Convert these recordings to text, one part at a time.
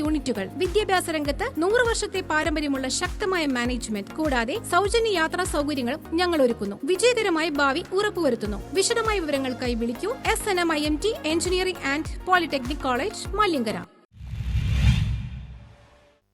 യൂണിറ്റുകൾ. വിദ്യാഭ്യാസ രംഗത്ത് നൂറ് വർഷത്തെ പാരമ്പര്യമുള്ള ശക്തമായ മാനേജ്മെന്റ്. കൂടാതെ സൗജന്യ യാത്രാ സൗകര്യങ്ങളും ഞങ്ങൾ ഒരുക്കുന്നു വിജയകരമായ ഭാവി ഉറപ്പുവരുത്തുന്നു. വിശദമായ വിവരങ്ങൾക്കായി വിളിക്കൂ. S N M I M T engineering and polytechnic college Maliankara.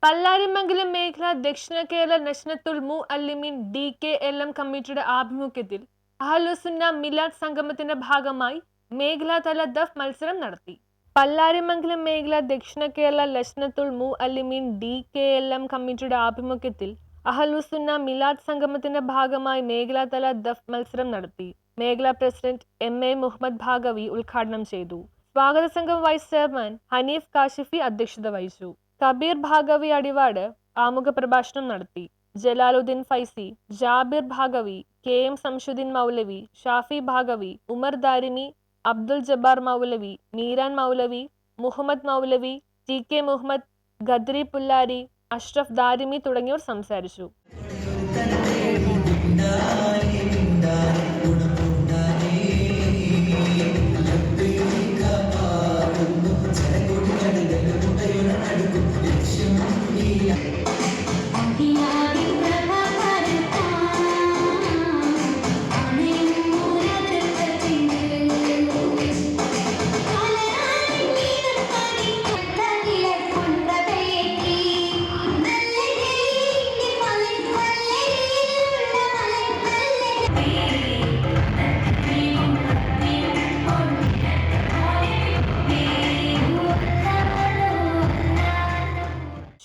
Pallarimangalam മേഖല ദക്ഷിണ കേരള നഷ്നത്തുൽ മു അല്ലിമീൻ ഡി കെ എൽ എം കമ്മിറ്റിയുടെ ആഭിമുഖ്യത്തിൽ അഹലുസുന്ന മിലാദ് സംഗമത്തിന്റെ ഭാഗമായി മേഖലാതല ദഫ് മത്സരം നടത്തി. പല്ലാരിമംഗലം മേഖല ദക്ഷിണ കേരള ലഷ്നത്തുൽ മു അലിമീൻ ഡി കെ എൽ എം കമ്മിറ്റിയുടെ ആഭിമുഖ്യത്തിൽ അഹലുസുന്ന മിലാദ് സംഗമത്തിന്റെ ഭാഗമായി മേഖലാതല ദഫ് മത്സരം നടത്തി. മേഖലാ president M A Muhammad Baqavi ഉദ്ഘാടനം ചെയ്തു. സ്വാഗത സംഘം വൈസ് ചെയർമാൻ ഹനീഫ് കാശിഫി അധ്യക്ഷത വഹിച്ചു. കബീർ ഭാഗവി അടിവാട് ആമുഖ പ്രഭാഷണം നടത്തി. Jalaluddin Faizi Jabir Bhagavi K M Shamsuddin Moulavi Shafi Bhagavi Umar Darimi Abdul Jabbar Moulavi Meeran Moulavi Muhammad Moulavi T K Muhammad Qadri Pullari Ashraf Darimi തുടങ്ങിയവർ സംസാരിച്ചു.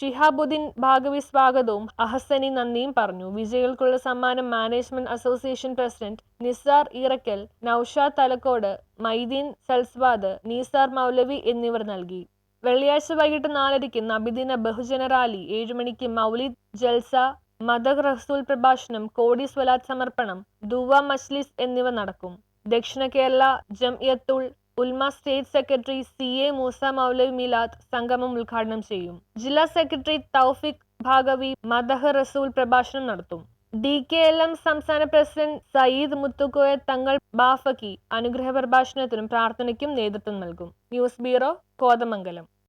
ഷിഹാബുദ്ദീൻ ഭാഗവി സ്വാഗതവും അഹസനി നന്ദിയും പറഞ്ഞു. വിജയികൾക്കുള്ള സമ്മാനം management association president Nizar Irakkal Noushad Thalakkode Maideen Salswad Nisar Moulavi എന്നിവർ നൽകി. വെള്ളിയാഴ്ച വൈകിട്ട് നാലരയ്ക്ക് നബിദിന ബഹുജന റാലി ഏഴുമണിക്ക് മൗലിദ് ജൽസ മദർ റസൂൽ പ്രഭാഷണം കോടി സ്വലാത്ത് സമർപ്പണം ദുവ മസ്ലിസ് എന്നിവ നടക്കും. Dakshina Kerala Jamiyyathul Ulama state secretary C A Moosa Moulavi Milad സംഗമം ഉദ്ഘാടനം ചെയ്യും. ജില്ലാ സെക്രട്ടറി തൗഫിക് ഭാഗവി മദഹ് റസൂൽ പ്രഭാഷണം നടത്തും. ഡി കെ എൽ എം സംസ്ഥാന പ്രസിഡന്റ് സയ്യിദ് മുത്തുക്കോയ തങ്ങൾ ബാഫക്കി അനുഗ്രഹ പ്രഭാഷണത്തിനും പ്രാർത്ഥനയ്ക്കും നേതൃത്വം നൽകും. News bureau Kothamangalam.